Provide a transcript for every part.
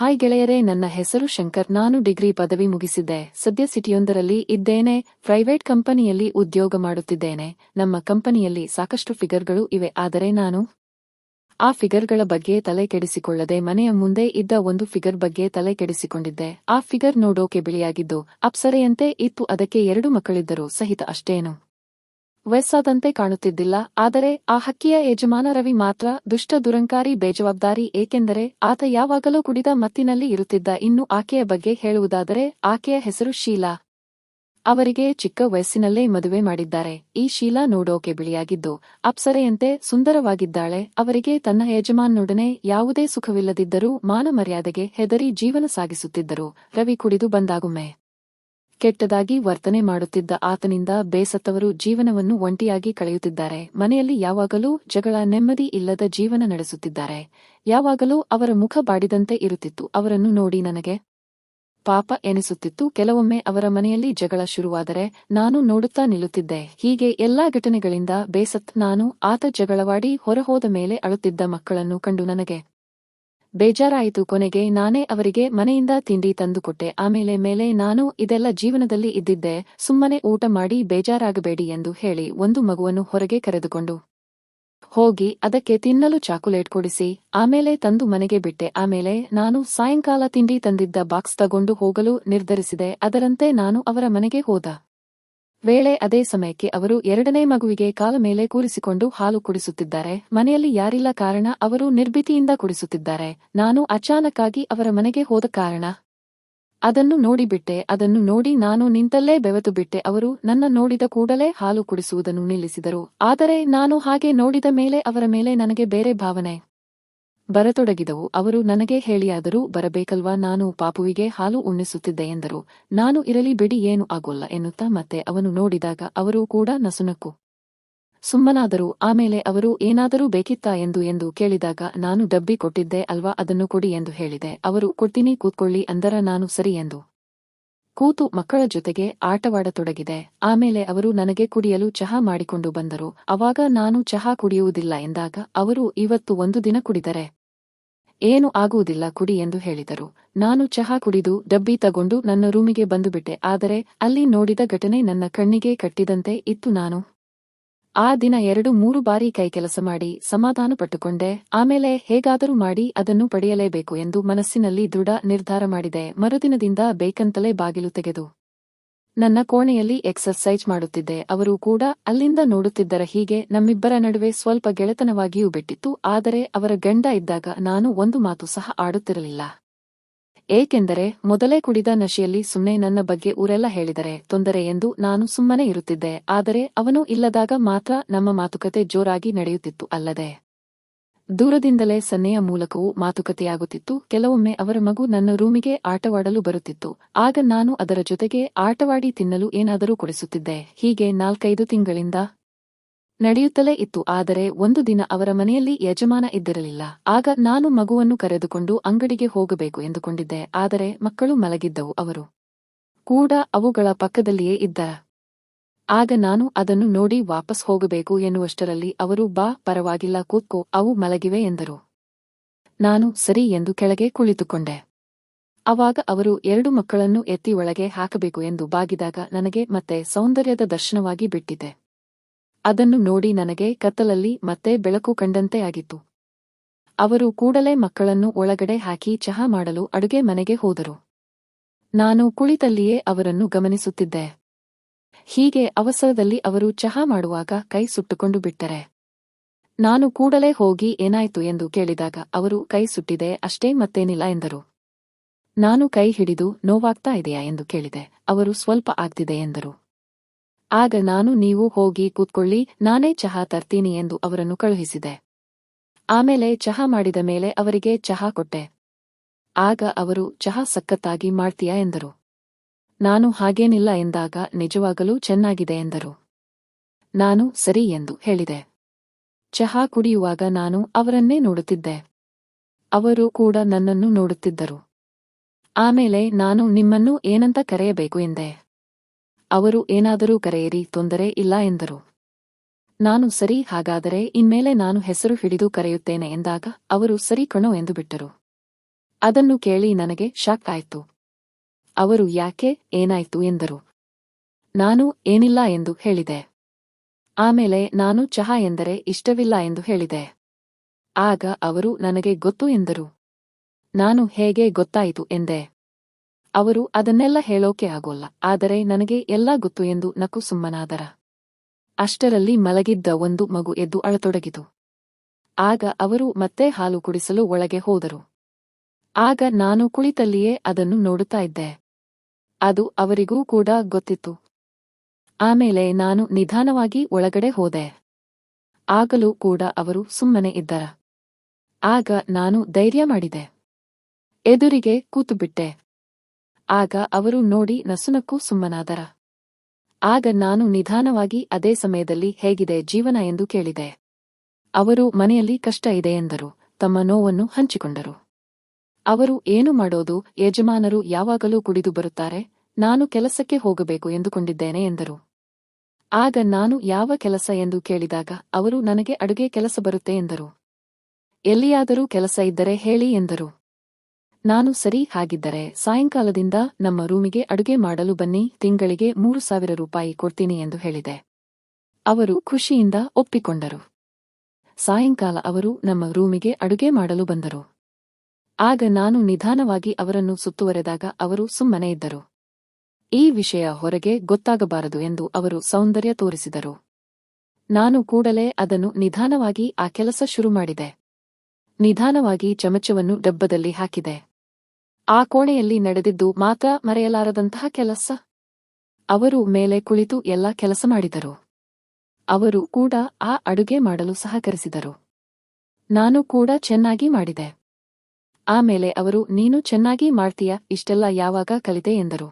Hi ಗೆಳೆಯರೇ, ನನ್ನ ಹೆಸರು ಶಂಕರ್. ನಾನು ಡಿಗ್ರಿ ಪದವಿ ಮುಗಿಸಿದ್ದೆ. ಸದ್ಯ ಸಿಟಿಯೊಂದರಲ್ಲಿ ಇದ್ದೇನೆ. ಪ್ರೈವೇಟ್ ಕಂಪನಿಯಲ್ಲಿ ಉದ್ಯೋಗ ಮಾಡುತ್ತಿದ್ದೇನೆ. ನಮ್ಮ ಕಂಪನಿಯಲ್ಲಿ ಸಾಕಷ್ಟು ಫಿಗರ್ಗಳು ಇವೆ. ಆದರೆ ನಾನು ಆ ಫಿಗರ್ಗಳ ಬಗ್ಗೆ ತಲೆ ಕೆಡಿಸಿಕೊಳ್ಳದೆ ಮನೆಯ ಮುಂದೆ ಇದ್ದ ಒಂದು ಫಿಗರ್ ಬಗ್ಗೆ ತಲೆ ಕೆಡಿಸಿಕೊಂಡಿದ್ದೆ. ಆ ಫಿಗರ್ ನೋಡೋಕೆ ಬಿಳಿಯಾಗಿದ್ದು ಅಪ್ಸರೆಯಂತೆ ಇತ್ತು. ಅದಕ್ಕೆ ಎರಡು ಮಕ್ಕಳಿದ್ದರು. ಸಹಿತ ಅಷ್ಟೇನು. ವಯಸ್ಸಾದಂತೆ ಕಾಣುತ್ತಿದ್ದಿಲ್ಲ, ಆದರೆ ಆ ಹಕ್ಕಿಯ ಯಜಮಾನ ರವಿ ಮಾತ್ರ ದುಷ್ಟ ದುರಂಕಾರಿ ಬೇಜವಾಬ್ದಾರಿ, ಏಕೆಂದರೆ ಆತ ಯಾವಾಗಲೂ ಕುಡಿದ ಮತ್ತಿನಲ್ಲಿ ಇರುತ್ತಿದ್ದ ಇನ್ನು ಆಕೆಯ ಬಗ್ಗೆ ಹೇಳುವುದಾದರೆ ಆಕೆಯ ಹೆಸರು ಶೀಲಾ. ಅವರಿಗೆ ಚಿಕ್ಕ ವಯಸ್ಸಿನಲ್ಲೇ ಮದುವೆ ಮಾಡಿದ್ದಾರೆ. ಈ ಶೀಲಾ ನೋಡೋಕೆ ಬಿಳಿಯಾಗಿದ್ದು, ಅಪ್ಸರೆಯಂತೆ ಸುಂದರವಾಗಿದ್ದಾಳೆ. ಅವರಿಗೆ ತನ್ನ ಯಜಮಾನನೊಡನೆ ಯಾವುದೇ ಸುಖವಿಲ್ಲದಿದ್ದರೂ ಮಾನ ಮರ್ಯಾದೆಗೆ ಹೆದರಿ ಜೀವನ ಸಾಗಿಸುತ್ತಿದ್ದರು. ರವಿ ಕುಡಿದು ಬಂದಾಗುಮ್ಮೆ ಕೆಟ್ಟದಾಗಿ ವರ್ತನೆ ಮಾಡುತ್ತಿದ್ದ ಆತನಿಂದ ಬೇಸತ್ತವರು ಜೀವನವನ್ನು ಒಂಟಿಯಾಗಿ ಕಳೆಯುತ್ತಿದ್ದಾರೆ. ಮನೆಯಲ್ಲಿ ಯಾವಾಗಲೂ ಜಗಳ ನೆಮ್ಮದಿ ಇಲ್ಲದ ಜೀವನ ನಡೆಸುತ್ತಿದ್ದಾರೆ. ಯಾವಾಗಲೂ ಅವರ ಮುಖ ಬಾಡಿದಂತೆ ಇರುತ್ತಿತ್ತು. ಅವರನ್ನು ನೋಡಿ ನನಗೆ ಪಾಪ ಎನಿಸುತ್ತಿತ್ತು. ಕೆಲವೊಮ್ಮೆ ಅವರ ಮನೆಯಲ್ಲಿ ಜಗಳ ಶುರುವಾದರೆ ನಾನು ನೋಡುತ್ತಾ ನಿಲ್ಲುತ್ತಿದ್ದೆ. ಹೀಗೆ ಎಲ್ಲಾ ಘಟನೆಗಳಿಂದ ಬೇಸತ್ ನಾನು ಆತ ಜಗಳವಾಡಿ ಹೊರಹೋದ ಮೇಲೆ ಅಳುತ್ತಿದ್ದ ಮಕ್ಕಳನ್ನು ಕಂಡು ನನಗೆ ಬೇಜಾರಾಯಿತು ಕೊನೆಗೆ ನಾನೇ ಅವರಿಗೆ ಮನೆಯಿಂದ ತಿಂಡಿ ತಂದುಕೊಟ್ಟೆ. ಆಮೇಲೆ ಮೇಲೆ ನಾನು ಇದೆಲ್ಲ ಜೀವನದಲ್ಲಿ ಇದ್ದಿದ್ದೆ, ಸುಮ್ಮನೆ ಊಟ ಮಾಡಿ ಬೇಜಾರಾಗಬೇಡಿ ಎಂದು ಹೇಳಿ ಒಂದು ಮಗುವನ್ನು ಹೊರಗೆ ಕರೆದುಕೊಂಡು ಹೋಗಿ ಅದಕ್ಕೆ ತಿನ್ನಲು ಚಾಕೊಲೇಟ್ ಕೊಡಿಸಿ, ಆಮೇಲೆ ತಂದು ಮನೆಗೆ ಬಿಟ್ಟೆ. ಆಮೇಲೆ ನಾನು ಸಾಯಂಕಾಲ ತಿಂಡಿ ತಂದಿದ್ದ ಬಾಕ್ಸ್ ತಗೊಂಡು ಹೋಗಲು ನಿರ್ಧರಿಸಿದೆ, ಅದರಂತೆ ನಾನು ಅವರ ಮನೆಗೆ ಹೋದ. ವೇಳೆ ಅದೇ ಸಮಯಕ್ಕೆ ಅವರು ಎರಡನೇ ಮಗುವಿಗೆ ಕಾಲ ಮೇಲೆ ಕೂರಿಸಿಕೊಂಡು ಹಾಲು ಕುಡಿಸುತ್ತಿದ್ದಾರೆ. ಮನೆಯಲ್ಲಿ ಯಾರಿಲ್ಲ ಕಾರಣ ಅವರು ನಿರ್ಭೀತಿಯಿಂದ ಕುಡಿಸುತ್ತಿದ್ದಾರೆ. ನಾನು ಅಚಾನಕ್ಕಾಗಿ ಅವರ ಮನೆಗೆ ಹೋದ ಕಾರಣ. ಅದನ್ನು ನೋಡಿಬಿಟ್ಟೆ. ಅದನ್ನು ನೋಡಿ ನಾನು ನಿಂತಲ್ಲೇ ಬೆವೆತು ಬಿಟ್ಟೆ. ಅವರು ನನ್ನ ನೋಡಿದ ಕೂಡಲೇ ಹಾಲು ಕುಡಿಸುವುದನ್ನು ನಿಲ್ಲಿಸಿದರು. ಆದರೆ ನಾನು ಹಾಗೆ ನೋಡಿದ ಮೇಲೆ ಅವರ ಮೇಲೆ ನನಗೆ ಬೇರೆ ಭಾವನೆ. ಬರತೊಡಗಿದವು. ಅವರು ನನಗೆ ಹೇಳಿಯಾದರೂ ಬರಬೇಕಲ್ವಾ? ನಾನು ಪಾಪುವಿಗೆ ಹಾಲು ಉಣ್ಣಿಸುತ್ತಿದ್ದೆ ಎಂದರು. ನಾನು ಇರಲಿ ಬಿಡಿ, ಏನು ಆಗೋಲ್ಲ ಎನ್ನುತ್ತಾ ಮತ್ತೆ ಅವನು ನೋಡಿದಾಗ ಅವರು ಕೂಡ ನಸುನಕ್ಕು. ಸುಮ್ಮನಾದರು. ಆಮೇಲೆ ಅವರು ಏನಾದರೂ ಬೇಕಿತ್ತಾ ಎಂದು ಎಂದು ಕೇಳಿದಾಗ ನಾನು ಡಬ್ಬಿ ಕೊಟ್ಟಿದ್ದೆ ಅಲ್ವಾ? ಅದನ್ನು ಕೊಡಿ ಎಂದು ಹೇಳಿದೆ. ಅವರು, ಕೊಡ್ತೀನಿ, ಕೂತ್ಕೊಳ್ಳಿ, ಅಂದರ ನಾನು ಸರಿ ಎಂದು. ಕೂತು ಮಕ್ಕಳ ಜೊತೆಗೆ ಆಟವಾಡತೊಡಗಿದೆ. ಆಮೇಲೆ ಅವರು ನನಗೆ ಕುಡಿಯಲು ಚಹಾ ಮಾಡಿಕೊಂಡು ಬಂದರು. ಅವಾಗ ನಾನು ಚಹಾ ಕುಡಿಯುವುದಿಲ್ಲ ಎಂದಾಗ ಅವರು, ಇವತ್ತು ಒಂದು ದಿನ ಕುಡಿದರೆ ಏನು ಆಗುವುದಿಲ್ಲ ಕುಡಿ ಎಂದು ಹೇಳಿದರು. ನಾನು ಚಹಾ ಕುಡಿದು ಡಬ್ಬಿ ತಗೊಂಡು ನನ್ನ ರೂಮಿಗೆ ಬಂದುಬಿಟ್ಟೆ, ಆದರೆ ಅಲ್ಲಿ ನೋಡಿದ ಘಟನೆ ನನ್ನ ಕಣ್ಣಿಗೆ ಕಟ್ಟಿದಂತೆ ಇತ್ತು ನಾನು. ಆ ದಿನ ಎರಡು ಮೂರು ಬಾರಿ ಕೈ ಕೆಲಸ ಮಾಡಿ ಸಮಾಧಾನ ಪಟ್ಟುಕೊಂಡೆ. ಆಮೇಲೆ ಹೇಗಾದರೂ ಮಾಡಿ ಅದನ್ನು ಪಡೆಯಲೇಬೇಕು ಎಂದು ಮನಸ್ಸಿನಲ್ಲಿ ದೃಢ ನಿರ್ಧಾರ ಮಾಡಿದೆ. ಮರುದಿನದಿಂದ ಬೇಕಂತಲೇ ಬಾಗಿಲು ತೆಗೆದು ನನ್ನ ಕೋಣೆಯಲ್ಲಿ ಎಕ್ಸರ್ಸೈಜ್ ಮಾಡುತ್ತಿದ್ದೆ. ಅವರು ಕೂಡ ಅಲ್ಲಿಂದ ನೋಡುತ್ತಿದ್ದರ ಹೀಗೆ ನಮ್ಮಿಬ್ಬರ ನಡುವೆ ಸ್ವಲ್ಪ ಗೆಳೆತನವಾಗಿಯೂ ಬಿಟ್ಟಿತ್ತು. ಆದರೆ ಅವರ ಗಂಡ ಇದ್ದಾಗ ನಾನು ಒಂದು ಮಾತು ಸಹ ಆಡುತ್ತಿರಲಿಲ್ಲ. ಏಕೆಂದರೆ ಮೊದಲೇ ಕುಡಿದ ನಶೆಯಲ್ಲಿ ಸುಮ್ಮನೆ ನನ್ನ ಬಗ್ಗೆ ಊರೆಲ್ಲ ಹೇಳಿದರೆ ತೊಂದರೆ ಎಂದು ನಾನು ಸುಮ್ಮನೆ ಇರುತ್ತಿದ್ದೆ. ಆದರೆ ಅವನು ಇಲ್ಲದಾಗ ಮಾತ್ರ ನಮ್ಮ ಮಾತುಕತೆ ಜೋರಾಗಿ ನಡೆಯುತ್ತಿತ್ತು ಅಲ್ಲದೆ. ದೂರದಿಂದಲೇ ಸನ್ನೆಯ ಮೂಲಕವೂ ಮಾತುಕತೆಯಾಗುತ್ತಿತ್ತು. ಕೆಲವೊಮ್ಮೆ ಅವರ ಮಗು ನನ್ನ ರೂಮಿಗೆ ಆಟವಾಡಲು ಬರುತ್ತಿತ್ತು. ಆಗ ನಾನು ಅದರ ಜೊತೆಗೆ ಆಟವಾಡಿ ತಿನ್ನಲು ಏನಾದರೂ ಕೊಡಿಸುತ್ತಿದ್ದೆ. ಹೀಗೆ ನಾಲ್ಕೈದು ತಿಂಗಳಿಂದ ನಡೆಯುತ್ತಲೇ ಇತ್ತು. ಆದರೆ ಒಂದು ದಿನ ಅವರ ಮನೆಯಲ್ಲಿ ಯಜಮಾನ ಇದ್ದಿರಲಿಲ್ಲ. ಆಗ ನಾನು ಮಗುವನ್ನು ಕರೆದುಕೊಂಡು ಅಂಗಡಿಗೆ ಹೋಗಬೇಕು ಎಂದುಕೊಂಡಿದ್ದೆ. ಆದರೆ ಮಕ್ಕಳು ಮಲಗಿದ್ದವು. ಅವರು ಕೂಡ ಅವುಗಳ ಪಕ್ಕದಲ್ಲಿಯೇ ಇದ್ದ ಆಗ ನಾನು ಅದನ್ನು ನೋಡಿ ವಾಪಸ್ ಹೋಗಬೇಕು ಎನ್ನುವಷ್ಟರಲ್ಲಿ ಅವರು, ಬಾ, ಪರವಾಗಿಲ್ಲ, ಕೂತ್ಕೋ, ಅವು ಮಲಗಿವೆ ಎಂದರು. ನಾನು, ಸರಿ ಎಂದು ಕೆಳಗೆ ಕುಳಿತುಕೊಂಡೆ. ಅವಾಗ ಅವರು, ಎರಡು ಮಕ್ಕಳನ್ನು ಎತ್ತಿ ಒಳಗೆ ಹಾಕಬೇಕು ಎಂದು ಬಾಗಿದಾಗ ನನಗೆ ಮತ್ತೆ ಸೌಂದರ್ಯದ ದರ್ಶನವಾಗಿ ಬಿಟ್ಟಿದೆ. ಅದನ್ನು ನೋಡಿ ನನಗೆ ಕತ್ತಲಲ್ಲಿ ಮತ್ತೆ ಬೆಳಕು ಕಂಡಂತೆ ಆಗಿತ್ತು. ಅವರು ಕೂಡಲೇ ಮಕ್ಕಳನ್ನು ಒಳಗಡೆ ಹಾಕಿ ಚಹಾ ಮಾಡಲು ಅಡುಗೆ ಮನೆಗೆ ಹೋದರು. ನಾನು ಕುಳಿತಲ್ಲಿಯೇ ಅವರನ್ನು ಗಮನಿಸುತ್ತಿದ್ದೆ. ಹೀಗೆ ಅವಸರದಲ್ಲಿ ಅವರು ಚಹಾ ಮಾಡುವಾಗ ಕೈ ಸುಟ್ಟುಕೊಂಡು ಬಿಟ್ಟರೆ. ನಾನು ಕೂಡಲೇ ಹೋಗಿ ಏನಾಯ್ತು ಎಂದು ಕೇಳಿದಾಗ ಅವರು ಕೈ ಸುಟ್ಟಿದೆ, ಅಷ್ಟೇ ಮತ್ತೇನಿಲ್ಲ ಎಂದರು. ನಾನು ಕೈ ಹಿಡಿದು ನೋವಾಗ್ತಾ ಇದೆಯಾ ಎಂದು ಕೇಳಿದೆ, ಅವರು ಸ್ವಲ್ಪ ಆಗ್ತಿದೆ ಎಂದರು. ಆಗ ನಾನು ನೀವು ಹೋಗಿ ಕೂತ್ಕೊಳ್ಳಿ, ನಾನೇ ಚಹಾ ತರ್ತೀನಿ ಎಂದು ಅವರನ್ನು ಕಳುಹಿಸಿದೆ. ಆಮೇಲೆ ಚಹಾ ಮಾಡಿದ ಮೇಲೆ ಅವರಿಗೆ ಚಹಾ ಕೊಟ್ಟೆ. ಆಗ ಅವರು ಚಹಾ ಸಖತ್ತಾಗಿ ಮಾಡ್ತೀಯಾ ಎಂದರು. ನಾನು ಹಾಗೇನಿಲ್ಲ ಎಂದಾಗ ನಿಜವಾಗಲೂ ಚೆನ್ನಾಗಿದೆ ಎಂದರು. ನಾನು ಸರಿ ಎಂದು ಹೇಳಿದೆ. ಚಹಾ ಕುಡಿಯುವಾಗ ನಾನು ಅವರನ್ನೇ ನೋಡುತ್ತಿದ್ದೆ. ಅವರು ಕೂಡ ನನ್ನನ್ನು ನೋಡುತ್ತಿದ್ದರು. ಆಮೇಲೆ ನಾನು ನಿಮ್ಮನ್ನು ಏನಂತ ಕರೆಯಬೇಕು ಎಂದೆ. ಅವರು ಏನಾದರೂ ಕರೆಯಿರಿ, ತೊಂದರೆ ಇಲ್ಲ ಎಂದರು. ನಾನು ಸರಿ, ಹಾಗಾದರೆ ಇನ್ಮೇಲೆ ನಾನು ಹೆಸರು ಹಿಡಿದು ಕರೆಯುತ್ತೇನೆ ಎಂದಾಗ ಅವರು ಸರಿ ಕಣೋ ಎಂದು ಬಿಟ್ಟರು. ಅದನ್ನು ಕೇಳಿ ನನಗೆ ಶಾಕ್ ಆಯ್ತು. ಅವರು ಯಾಕೆ ಏನಾಯ್ತು ಎಂದರು. ನಾನು ಏನಿಲ್ಲ ಎಂದು ಹೇಳಿದೆ. ಆಮೇಲೆ ನಾನು ಚಹಾ ಎಂದರೆ ಇಷ್ಟವಿಲ್ಲ ಎಂದು ಹೇಳಿದೆ. ಆಗ ಅವರು ನನಗೆ ಗೊತ್ತು ಎಂದರು. ನಾನು ಹೇಗೆ ಗೊತ್ತಾಯಿತು ಎಂದೆ. ಅವರು ಅದನ್ನೆಲ್ಲ ಹೇಳೋಕೆ ಆಗೋಲ್ಲ, ಆದರೆ ನನಗೆ ಎಲ್ಲ ಗೊತ್ತು ಎಂದು ನಕ್ಕು ಸುಮ್ಮನಾದರ. ಅಷ್ಟರಲ್ಲಿ ಮಲಗಿದ್ದ ಒಂದು ಮಗು ಎದ್ದು ಅಳತೊಡಗಿತು. ಆಗ ಅವರು ಮತ್ತೆ ಹಾಲು ಕುಡಿಸಲು ಒಳಗೆ ಹೋದರು. ಆಗ ನಾನು ಕುಳಿತಲ್ಲಿಯೇ ಅದನ್ನು ನೋಡುತ್ತಾ ಇದ್ದೆ. ಅದು ಅವರಿಗೂ ಕೂಡ ಗೊತ್ತಿತ್ತು. ಆಮೇಲೆ ನಾನು ನಿಧಾನವಾಗಿ ಒಳಗಡೆ ಹೋದೆ. ಆಗಲೂ ಕೂಡ ಅವರು ಸುಮ್ಮನೆ ಇದ್ದರ. ಆಗ ನಾನು ಧೈರ್ಯ ಮಾಡಿದೆ. ಎದುರಿಗೆ ಕೂತುಬಿಟ್ಟೆ. ಆಗ ಅವರು ನೋಡಿ ನಸುನಕ್ಕೂ ಸುಮ್ಮನಾದರ. ಆಗ ನಾನು ನಿಧಾನವಾಗಿ ಅದೇ ಸಮಯದಲ್ಲಿ ಹೇಗಿದೆ ಜೀವನ ಎಂದು ಕೇಳಿದೆ. ಅವರು ಮನೆಯಲ್ಲಿ ಕಷ್ಟ ಇದೆ ಎಂದರು. ತಮ್ಮ ನೋವನ್ನು ಹಂಚಿಕೊಂಡರು. ಅವರು ಏನು ಮಾಡೋದು? ಯಜಮಾನರು ಯಾವಾಗಲೂ ಕುಡಿದು ಬರುತ್ತಾರೆ? ನಾನು ಕೆಲಸಕ್ಕೆ ಹೋಗಬೇಕು ಎಂದುಕೊಂಡಿದ್ದೇನೆ ಎಂದರು. ಆಗ ನಾನು ಯಾವ ಕೆಲಸ ಎಂದು ಕೇಳಿದಾಗ ಅವರು ನನಗೆ ಅಡುಗೆ ಕೆಲಸ ಬರುತ್ತೆ ಎಂದರು. ಎಲ್ಲಿಯಾದರೂ ಕೆಲಸ ಇದ್ದರೆ ಹೇಳಿ ಎಂದರು. ನಾನು ಸರಿ ಹಾಗಿದ್ದರೆ ಸಾಯಂಕಾಲದಿಂದ ನಮ್ಮ ರೂಮಿಗೆ ಅಡುಗೆ ಮಾಡಲು ಬನ್ನಿ, ತಿಂಗಳಿಗೆ ಮೂರು ಸಾವಿರ ರೂಪಾಯಿ ಕೊಡ್ತೀನಿ ಎಂದು ಹೇಳಿದೆ. ಅವರು ಖುಷಿಯಿಂದ ಒಪ್ಪಿಕೊಂಡರು. ಸಾಯಂಕಾಲ ಅವರು ನಮ್ಮ ರೂಮಿಗೆ ಅಡುಗೆ ಮಾಡಲು ಬಂದರು. ಆಗ ನಾನು ನಿಧಾನವಾಗಿ ಅವರನ್ನು ಸುತ್ತುವರೆದಾಗ ಅವರು ಸುಮ್ಮನೆ ಇದ್ದರು. ಈ ವಿಷಯ ಹೊರಗೆ ಗೊತ್ತಾಗಬಾರದು ಎಂದು ಅವರು ಸೌಂದರ್ಯ ತೋರಿಸಿದರು. ನಾನು ಕೂಡಲೇ ಅದನ್ನು ನಿಧಾನವಾಗಿ ಆ ಕೆಲಸ ಶುರು ಮಾಡಿದೆ ನಿಧಾನವಾಗಿ ಚಮಚವನ್ನು ಡಬ್ಬದಲ್ಲಿ ಹಾಕಿದೆ. ಆ ಕೋಣೆಯಲ್ಲಿ ನಡೆದಿದ್ದು ಮಾತ್ರ ಮರೆಯಲಾರದಂತಹ ಕೆಲಸ? ಅವರು ಮೇಲೆ ಕುಳಿತು ಎಲ್ಲ ಕೆಲಸ ಮಾಡಿದರು. ಅವರು ಕೂಡ ಆ ಅಡುಗೆ ಮಾಡಲು ಸಹಕರಿಸಿದರು. ನಾನು ಕೂಡ ಚೆನ್ನಾಗಿ ಮಾಡಿದೆ. ಆಮೇಲೆ ಅವರು, ನೀನು ಚೆನ್ನಾಗಿ ಮಾಡ್ತೀಯ? ಇಷ್ಟೆಲ್ಲ ಯಾವಾಗ ಕಲಿತೆ? ಎಂದರು.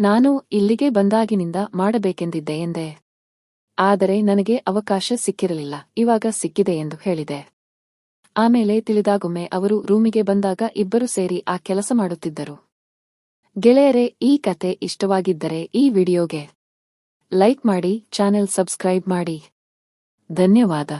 ನಾನು ಇಲ್ಲಿಗೆ ಬಂದಾಗಿನಿಂದ ಮಾಡಬೇಕೆಂದಿದ್ದೆ, ಎಂದೆ. ಆದರೆ ನನಗೆ ಅವಕಾಶ ಸಿಕ್ಕಿರಲಿಲ್ಲ. ಇವಾಗ ಸಿಕ್ಕಿದೆ, ಎಂದು ಹೇಳಿದೆ. ಆಮೇಲೆ ತಿಳಿದಾಗೊಮ್ಮೆ ಅವರು ರೂಮಿಗೆ ಬಂದಾಗ ಇಬ್ಬರು ಸೇರಿ ಆ ಕೆಲಸ ಮಾಡುತ್ತಿದ್ದರು. ಗೆಳೆಯರೇ, ಈ ಕತೆ ಇಷ್ಟವಾಗಿದ್ದರೆ ಈ ವಿಡಿಯೋಗೆ ಲೈಕ್ ಮಾಡಿ, ಚಾನೆಲ್ ಸಬ್ಸ್ಕ್ರೈಬ್ ಮಾಡಿ. ಧನ್ಯವಾದ.